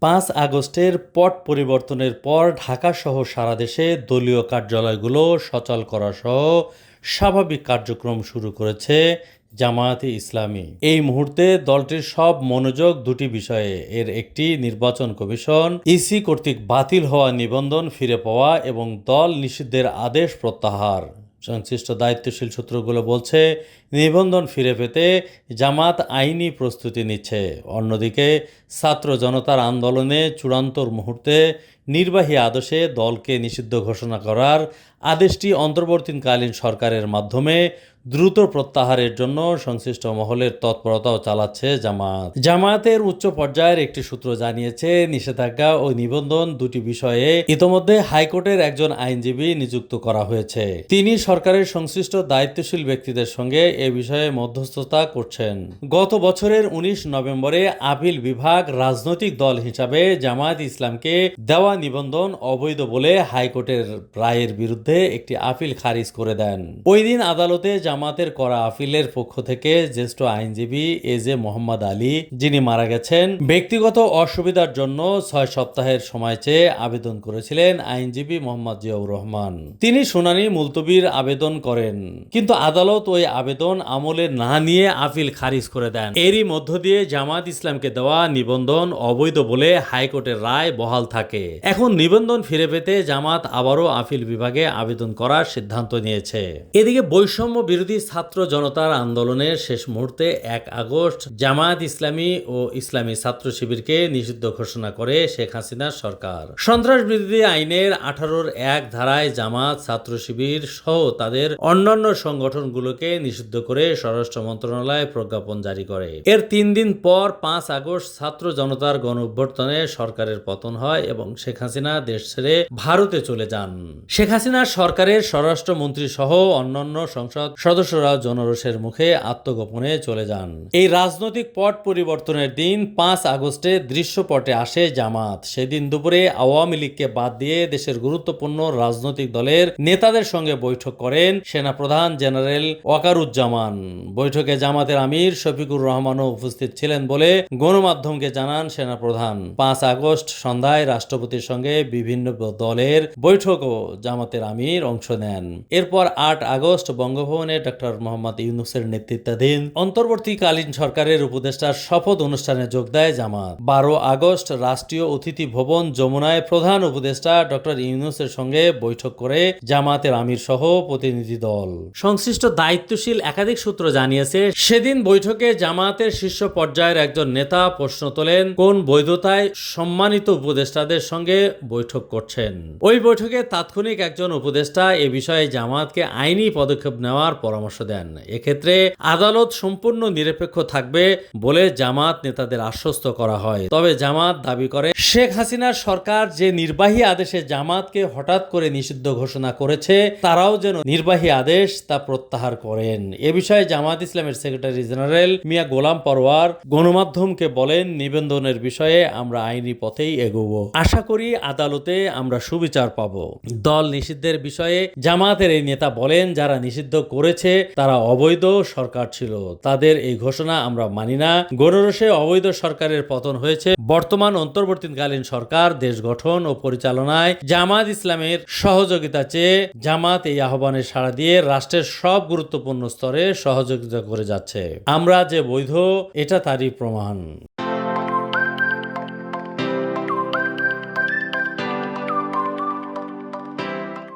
পাঁচ আগস্টের পট পরিবর্তনের পর ঢাকাসহ সারা দেশে দলীয় কার্যালয়গুলো সচল করা সহ স্বাভাবিক কার্যক্রম শুরু করেছে জামায়াতে ইসলামী। এই মুহূর্তে দলটির সব মনোযোগ দুটি বিষয়ে। এর একটি, নির্বাচন কমিশন, ইসি কর্তৃক বাতিল হওয়া নিবন্ধন ফিরে পাওয়া এবং দল নিষিদ্ধের আদেশ প্রত্যাহার। সংশ্লিষ্ট দায়িত্বশীল সূত্রগুলো বলছে, নিবন্ধন ফিরে পেতে জামাত আইনি প্রস্তুতি নিচ্ছে। অন্যদিকে, ছাত্র জনতার আন্দোলনে চূড়ান্ত মুহূর্তে নির্বাহী আদেশে দলকে নিষিদ্ধ ঘোষণা করার আদেশটি অন্তর্বর্তীকালীন সরকারের মাধ্যমে দ্রুত প্রত্যাহারের জন্য সংশ্লিষ্ট মহলের তৎপরতাও চালাচ্ছে জামাত জামায়াতের উচ্চ পর্যায়ের একটি সূত্র জানিয়েছে, নিষেধাজ্ঞা ও নিবন্ধন দুটি বিষয়ে ইতোমধ্যে হাইকোর্টের একজন আইনজীবী নিযুক্ত করা হয়েছে। তিনি সরকারের সংশ্লিষ্ট দায়িত্বশীল ব্যক্তিদের সঙ্গে এ বিষয়ে মধ্যস্থতা করছেন। গত বছরের উনিশ নভেম্বরে আপিল বিভাগ রাজনৈতিক দল হিসাবে জামায়াত ইসলামকে দেওয়া নিবন্ধন অবৈধ বলে হাইকোর্টের রায়ের বিরুদ্ধে একটি আপিল খারিজ করে দেন। ওই দিন আদালতে জামাতের করা আপিলের পক্ষ থেকে জ্যেষ্ঠ আইনজীবী এ জে মোহাম্মদ আলী, যিনি মারা গেছেন, ব্যক্তিগত অসুবিধার জন্য ছয় সপ্তাহের সময় চেয়ে আবেদন করেছিলেন আইনজীবী মোহাম্মদ জিয়াউর রহমান। তিনি শুনানি মুলতবির আবেদন করেন, কিন্তু আদালত ওই আবেদন আমলে না নিয়ে আপিল খারিজ করে দেন। এরই মধ্য দিয়ে জামাত ইসলামকে দেওয়া নিবন্ধন অবৈধ বলে হাইকোর্টের রায় বহাল থাকে। এখন নিবন্ধন ফিরে পেতে জামাত আবারও আপিল বিভাগে আবেদন করার সিদ্ধান্ত নিয়েছে। এদিকে বৈষম্য বিরোধী ছাত্র জনতার আন্দোলনের শেষ মুহূর্তে এক আগস্ট জামায়াত ইসলামী ও ইসলামী ছাত্র শিবিরকে নিষিদ্ধ ঘোষণা করে শেখ হাসিনার সরকার। সন্ত্রাস বিরোধী আইনের আঠারোর এক ধারায় জামাত ছাত্র শিবির সহ তাদের অন্যান্য সংগঠনগুলোকে নিষিদ্ধ করে স্বরাষ্ট্র মন্ত্রণালয় প্রজ্ঞাপন জারি করে। এর তিন দিন পর পাঁচ আগস্ট ছাত্র জনতার গণ সরকারের পতন হয় এবং শেখ হাসিনা দেশ ছেড়ে ভারতে চলে যান। শেখ হাসিনার সরকারের স্বরাষ্ট্রমন্ত্রী সহ অন্যান্য সংসদ সদস্যরা জনরোষের মুখে আত্মগোপনে চলে যান। এই রাজনৈতিক পট পরিবর্তনের দিন পাঁচ আগস্টে দৃশ্যপটে আসে জামাত। সেদিন দুপুরে আওয়ামী লীগকে বাদ দিয়ে দেশের গুরুত্বপূর্ণ রাজনৈতিক দলের নেতাদের সঙ্গে বৈঠক করেন সেনাপ্রধান জেনারেল ওয়াকারুজ্জামান। বৈঠকে জামাতের আমির শফিকুর রহমানও উপস্থিত ছিলেন বলে গণমাধ্যমকে জানান সেনাপ্রধান। পাঁচ আগস্ট সন্ধ্যায় রাষ্ট্রপতির সঙ্গে বিভিন্ন দলের বৈঠকও জামাতের আমির অংশ নেন। এরপর আট আগস্ট বঙ্গভবনে ডক্টর মোহাম্মদ ইউনুসের নেতৃত্বাধীন অন্তর্বর্তীকালীন সরকারের উপদেষ্টার শপথ অনুষ্ঠানে যোগ দেয় জামাত। বারো আগস্ট রাষ্ট্রীয় অতিথি ভবন যমুনায় প্রধান উপদেষ্টা ডক্টর ইউনুসের সঙ্গে বৈঠক করে জামাতের আমির সহ প্রতিনিধি দল। সংশ্লিষ্ট দায়িত্বশীল একাধিক সূত্র জানিয়েছে, সেদিন বৈঠকে জামাতের শীর্ষ পর্যায়ের একজন নেতা প্রশ্ন তোলেন, কোন বৈধতায় সম্মানিত উপদেষ্টাদের সঙ্গে বৈঠক করছেন? ওই বৈঠকে তাৎক্ষণিক একজন উপদেষ্টা এ বিষয়ে জামাতকে আইনি পদক্ষেপ নেওয়ার পরামর্শ দেন। এক্ষেত্রে আদালত সম্পূর্ণ নিরপেক্ষ থাকবে বলে জামাত নেতাদের আশ্বস্ত করা হয়। তবে জামাত দাবি করে, শেখ হাসিনার সরকার যে নির্বাহী আদেশে জামাতকে হঠাৎ করে নিষিদ্ধ ঘোষণা করেছে, তারাও যেন নির্বাহী আদেশ তা প্রত্যাহার করেন। এ বিষয়ে জামাত ইসলামের সেক্রেটারি জেনারেল মিয়া গোলাম পরওয়ার গণমাধ্যমকে বলেন, নিবন্ধনের বিষয়ে আমরা আইনি পথেই এগোব। আশা করি আদালতে আমরা সুবিচার পাব। দল নিষিদ্ধের বিষয়ে জামাতের এই নেতা বলেন, যারা নিষিদ্ধ করেছে, তারা অবৈধ সরকার ছিল। তাদের এই ঘোষণা আমরা মানি না। গণরসে অবৈধ সরকারের পতন হয়েছে। বর্তমান অন্তর্বর্তীকালীন সরকার, দেশ গঠন ও পরিচালনায় জামাত ইসলামের সহযোগিতা চেয়ে জামাত এই আহ্বানে সাড়া দিয়ে রাষ্ট্রের সব গুরুত্বপূর্ণ স্তরে সহযোগিতা করে যাচ্ছে। আমরা যে বৈধ, এটা তারই প্রমাণ।